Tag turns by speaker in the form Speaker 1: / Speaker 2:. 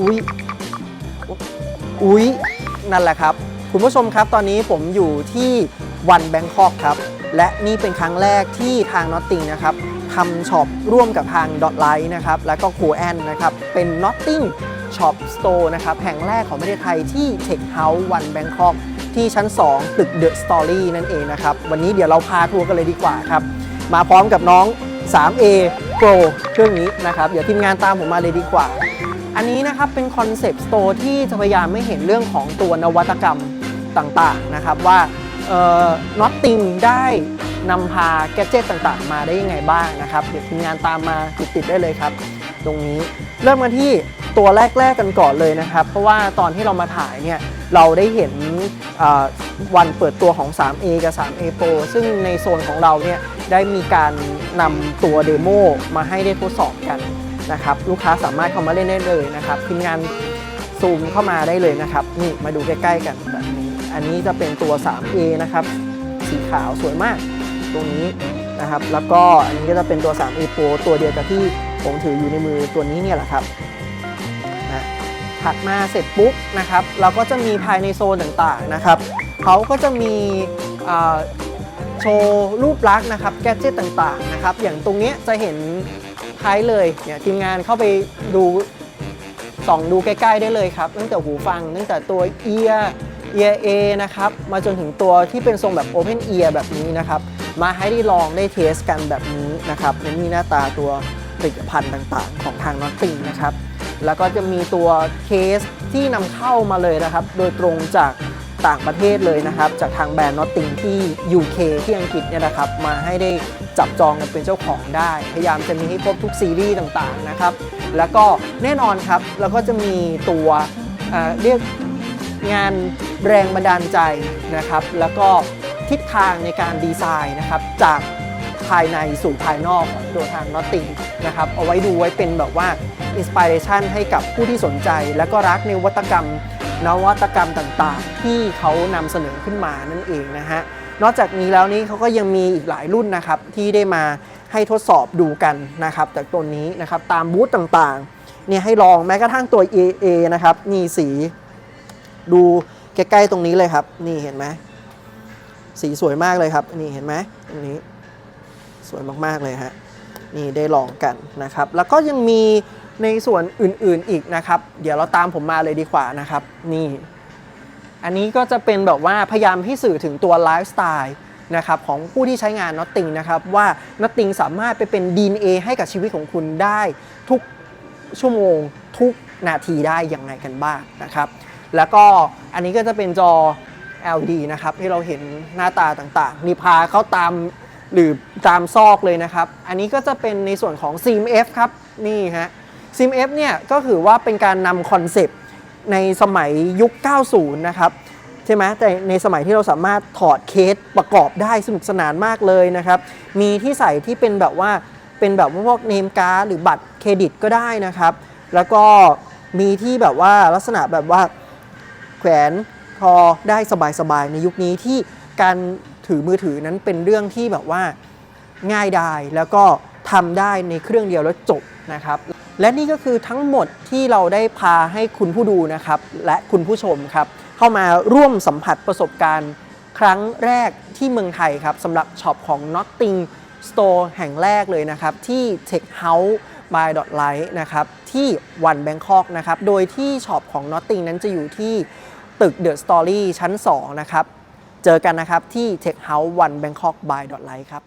Speaker 1: อุ๊ย อุ๊ย นั่นแหละครับ คุณผู้ชมครับตอนนี้ผมอยู่ที่วันแบงคอกครับ และนี่เป็นครั้งแรกที่ทาง n o t t i n g นะครับทำช็อปร่วมกับทาง Dot Light นะครับ แล้วก็ c o a n นนะครับ เป็น n o t t i n g Shop Store นะครับ แห่งแรกของประเทศไทยที่ Tech House วันแบงคอกที่ชั้น 2 ตึก The Story นั่นเองนะครับ วันนี้เดี๋ยวเราพาทัวร์กันเลยดีกว่าครับ มาพร้อมกับน้อง 3A Pro เครื่องนี้นะครับ เดี๋ยวทีมงานตามผมมาเลยดีกว่า อันนี้นะครับเป็นคอนเซปต์สโตร์ที่จะพยายามไม่เห็นเรื่องของตัวนวัตกรรมต่างๆนะครับว่าเอ่อ Notting ได้นำพาแกดเจตต่างๆ มาได้ยังไงบ้างนะครับ เดี๋ยวทีมงานตามมาติดๆได้เลยครับ ตรงนี้เริ่มกันที่ตัวแรกๆกันก่อนเลยนะครับ เพราะว่าตอนที่เรามาถ่ายเนี่ยเราได้เห็น วันเปิดตัวของ 3A กับ 3A Pro ซึ่งในโซนของเราเนี่ยได้มีการนำตัวเดโมมาให้ได้ทดสอบกันนะครับลูกค้าสามารถเข้ามาเล่นได้เลยนะครับทีมงานซูมเข้ามาได้เลยนะครับนี่มาดูใกล้ๆกันแบบนี้อันนี้จะเป็นตัว 3A นะครับสีขาวสวยมากตรงนี้นะครับแล้วก็อันนี้ก็จะเป็นตัว 3A Pro ตัวเดียวกับที่ผมถืออยู่ในมือตัวนี้เนี่ยแหละครับนะถัดมาเสร็จปุ๊บนะครับเราก็จะมีภายในโซนต่างๆนะครับ เขาก็จะมีโชว์รูปลักษณ์นะครับแกดเจิตต่างๆนะครับ อย่างตรงเนี้ยจะเห็นท้ายเลยเนี่ยทีมงานเข้าไปดูส่องดูใกล้ๆได้เลยครับ ตั้งแต่หูฟัง ตั้งแต่ตัวเอียเอียเอนะครับ มาจนถึงตัวที่เป็นทรงแบบ Open Ear แบบนี้นะครับ มาให้ได้ลองได้เทสกันแบบนี้นะครับและนี่หน้าตาตัวผลิตภัณฑ์ต่างๆ ของทาง n o t t i n g นะครับ แล้วก็จะมีตัวเคสที่นำเข้ามาเลยนะครับ โดยตรงจาก ต่างประเทศเลยนะครับ จากทางแบรนด์ Notting ที่ UK ที่อังกฤษเนี่ยนะครับ มาให้ได้จับจองกันเป็นเจ้าของได้ พยายามจะมีให้ครบทุกซีรีส์ต่างๆนะครับ แล้วก็แน่นอนครับ แล้วก็จะมีตัวเเรียกงานแรงบันดาลใจนะครับ แล้วก็ทิศทางในการดีไซน์นะครับ จากภายในสู่ภายนอกของตัวทาง Notting นะครับ เอาไว้ดูไว้เป็นแบบว่าอินสปิเรชันให้กับผู้ที่สนใจ และก็รักในวัตกรรม นวัตกรรมต่างๆ ที่เขานำเสนอขึ้นมานั่นเองนะฮะนอกจากนี้แล้วนี่เขาก็ยังมีอีกหลายรุ่นนะครับที่ได้มาให้ทดสอบดูกันนะครับ จากตัวนี้นะครับตามบูธต่างๆเนี่ยให้ลองแม้กระทั่งตัว AA นะครับนี่สีดูใกล้ๆตรงนี้เลยครับ นี่เห็นไหมสีสวยมากเลยครับ นี่เห็นไหมตรงนี้ สวยมากๆเลยฮะนี่ได้ลองกันนะครับ แล้วก็ยังมี ในส่วนอื่นๆอีกนะครับ เดี๋ยวเราตามผมมาเลยดีกว่านะครับ นี่ อันนี้ก็จะเป็นแบบว่าพยายามให้สื่อถึงตัวไลฟ์สไตล์นะครับของผู้ที่ใช้งาน Notting นะครับ ว่า Notting สามารถไปเป็น DNA ให้กับชีวิตของคุณได้ทุกชั่วโมงทุกนาทีได้อยังไงกันบ้างนะครับ แล้วก็อันนี้ก็จะเป็นจอ LD นะครับที่เราเห็นหน้าตาต่างๆ นี่พาเขาตามหรือตามซอกเลยนะครับ อันนี้ก็จะเป็นในส่วนของ CMF ครับ นี่ฮะ CMF เนี่ยก็คือว่าเป็นการนำคอนเซปต์ในสมัยยุค 90 นะครับใช่ไหมแต่ในสมัยที่เราสามารถถอดเคสประกอบได้สนุกสนานมากเลยนะครับ มีที่ใส่ที่เป็นแบบว่าเป็นแบบพวกเนมการ์ดหรือบัตรเครดิตก็ได้นะครับ แล้วก็มีที่แบบว่าลักษณะแบบว่าแขวนคอได้สบายๆ ในยุคนี้ที่การถือมือถือนั้นเป็นเรื่องที่แบบว่าง่ายดายแล้วก็ทำได้ในเครื่องเดียวแล้วจบนะครับ และนี่ก็คือทั้งหมดที่เราได้พาให้คุณผู้ดูนะครับ และคุณผู้ชมครับ เข้ามาร่วมสัมผัสประสบการณ์ ครั้งแรกที่เมืองไทยครับสำหรับช็อปของ Notting Store แห่งแรกเลยนะครับ ที่ Tech House by Dot Light นะครับ ที่วันแบงคอกนะครับ โดยที่ช็อปของ Notting นั้นจะอยู่ที่ตึก The Story ชั้น 2 นะครับ เจอกันนะครับที่ Tech House วัน Bangkok by Dot Light ครับ